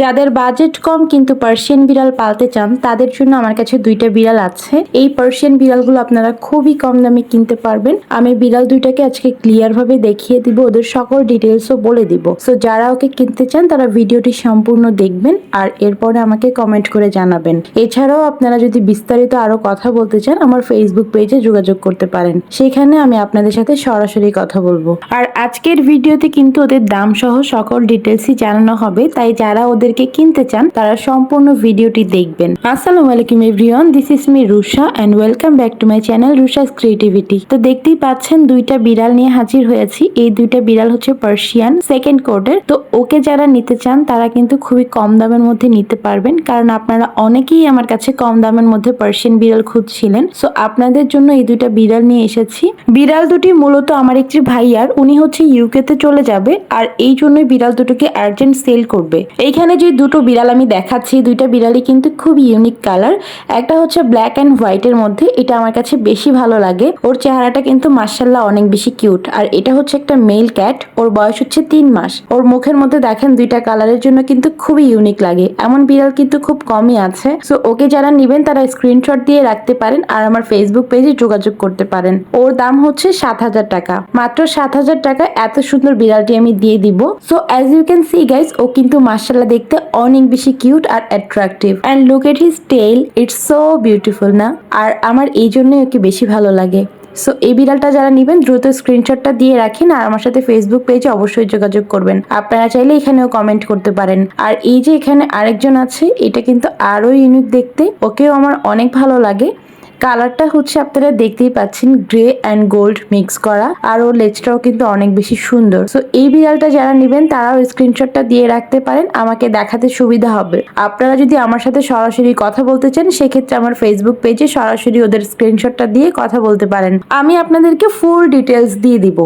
যাদের বাজেট কম কিন্তু পার্সিয়ান বিড়াল পালতে চান, তাদের জন্য আমার কাছে দুইটা বিড়াল আছে। এই পার্সিয়ান বিড়ালগুলো আপনারা খুবই কম দামে কিনতে পারবেন। আমি বিড়াল দুইটাকে আজকে ক্লিয়ার ভাবে দেখিয়ে দিব, ওদের সকল ডিটেলসও বলে দিব। সো যারা ওকে কিনতে চান, তারা ভিডিওটি সম্পূর্ণ দেখবেন আর এরপরে আমাকে কমেন্ট করে জানাবেন। এছাড়াও আপনারা যদি বিস্তারিত আরও কথা বলতে চান, আমার ফেসবুক পেজে যোগাযোগ করতে পারেন। সেখানে আমি আপনাদের সাথে সরাসরি কথা বলব। আর আজকের ভিডিওতে কিন্তু ওদের দাম সহ সকল ডিটেলসই জানানো হবে, তাই যারা ওদেরকে কিনতে চান, তারা সম্পূর্ণ ভিডিওটি দেখবেন। আসসালামু আলাইকুম everyone this is me Rusha and welcome back to my channel Rusha's creativity তো দেখতেই পাচ্ছেন, দুইটা বিড়াল নিয়ে হাজির হয়েছি। এই দুইটা বিড়াল হচ্ছে পার্সিয়ান সেকেন্ড কোডের তো ওকে যারা নিতে চান, তারা কিন্তু খুবই কম দামের মধ্যে নিতে পারবেন। কারণ আপনারা অনেকেই আমার কাছে কম দামের মধ্যে পার্সিয়ান বিড়াল খুঁজছিলেন। সো আপনাদের জন্য এই দুইটা বিড়াল নিয়ে এসেছি। বিড়াল দুটি মূলত আমার একটি ভাইয়ার, উনি হচ্ছে ইউকে তে চলে যাবে। আর এই জন্যই বিড়াল দুটোকে আর্জেন্ট সেল করবে। এইখানে যে দুটো বিড়াল আমি দেখাচ্ছি, দুইটা বিড়ালই কিন্তু খুব ইউনিক কালার একটা হচ্ছে ব্ল্যাক অ্যান্ড হোয়াইটের মধ্যে, এটা আমার কাছে বেশি ভালো লাগে। ওর চেহারাটা কিন্তু মার্শাল্লাহ অনেক বেশি কিউট আর এটা হচ্ছে একটা মেল ক্যাট ওর বয়স হচ্ছে তিন মাস। ওর মুখের মধ্যে দেখেন দুইটা কালারের জন্য কিন্তু খুবই ইউনিক লাগে। এমন বিড়াল কিন্তু খুব কমই আছে। সো ওকে যারা নেবেন, তারা স্ক্রিনশট দিয়ে রাখতে পারেন আর আমার ফেসবুক পেজে যোগাযোগ করতে পারেন। ওর দাম হচ্ছে সাত হাজার টাকা। মাত্র সাত হাজার টাকা এত সুন্দর বিড়ালটি আমি দিয়ে দিব। So as you can see guys ও কিন্তু মার্শাল্লাহ দেখতে অনেক বেশি cute R attractive and look at his tail it's so beautiful না? আর আমার এই জন্যই ওকে বেশি ভালো লাগে। সো এই বিড়ালটা যারা নেবেন, দ্রুত স্ক্রিনশটটা দিয়ে রাখেন আর আমার সাথে ফেসবুক পেজে অবশ্যই যোগাযোগ করবেন। আপনারা চাইলে এখানেও কমেন্ট করতে পারেন। আর এই যে এখানে আরেকজন আছে, এটা কিন্তু আরও ইউনিক দেখতে। ওকেও আমার অনেক ভালো লাগে। কালারটা হচ্ছে আপনারা দেখতেই পাচ্ছেন গ্রে অ্যান্ড গোল্ড মিক্স করা। আর ওর লেজটাও কিন্তু অনেক বেশি সুন্দর। সো এই বিড়ালটা যারা নেবেন, তারাও স্ক্রিনশটটা দিয়ে রাখতে পারেন, আমাকে দেখাতে সুবিধা হবে। আপনারা যদি আমার সাথে সরাসরি কথা বলতে চান, সেক্ষেত্রে আমার ফেসবুক পেজে সরাসরি ওদের স্ক্রিনশটটা দিয়ে কথা বলতে পারেন। আমি আপনাদেরকে ফুল ডিটেলস দিয়ে দিব।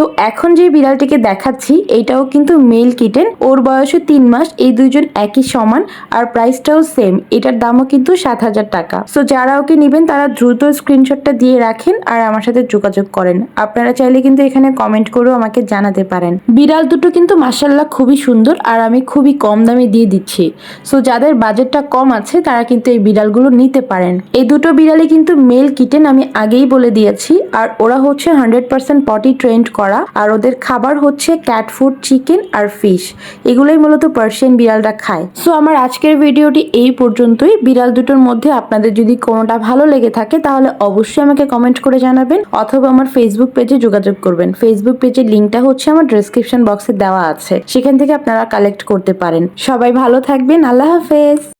তো এখন যে বিড়ালটিকে দেখাচ্ছি এইটাও কিন্তু মেল কিটেন ওর বয়সও তিন মাস, এই দুইজন একই সমান, আর প্রাইসটাও সেম এটার দামও কিন্তু সাত হাজার টাকা। সো যারা ওকে নেবেন, তারা দ্রুত স্ক্রিনশটটা দিয়ে রাখেন আর আমার সাথে যোগাযোগ করেন। আপনারা চাইলে কিন্তু এখানে কমেন্ট করেও আমাকে জানাতে পারেন। বিড়াল দুটো কিন্তু মাসাল্লাহ খুবই সুন্দর আর আমি খুবই কম দামে দিয়ে দিচ্ছি। সো যাদের বাজেটটা কম আছে, তারা কিন্তু এই বিড়ালগুলো নিতে পারেন। এই দুটো বিড়ালই কিন্তু মেল কিটেন আমি আগেই বলে দিয়েছি। আর ওরা হচ্ছে হান্ড্রেড পার্সেন্ট পটি ট্রেন্ড করা। আর ওদের খাবার হচ্ছে ক্যাট ফুড চিকেন আর ফিশ এগুলোই মূলত পার্সিয়ান বিড়ালটা খায়। সো আমার আজকের ভিডিওটি এই পর্যন্তই। বিড়াল দুটোর মধ্যে আপনাদের যদি কোনোটা ভালো লেগে থাকে, তাহলে অবশ্যই আমাকে কমেন্ট করে জানাবেন, অথবা আমার ফেসবুক পেজে যোগাযোগ করবেন। ফেসবুক পেজের লিঙ্কটা হচ্ছে আমার ডেসক্রিপশন বক্সে দেওয়া আছে। সেখান থেকে আপনারা কালেক্ট করতে পারেন। সবাই ভালো থাকবেন। আল্লাহ হাফেজ।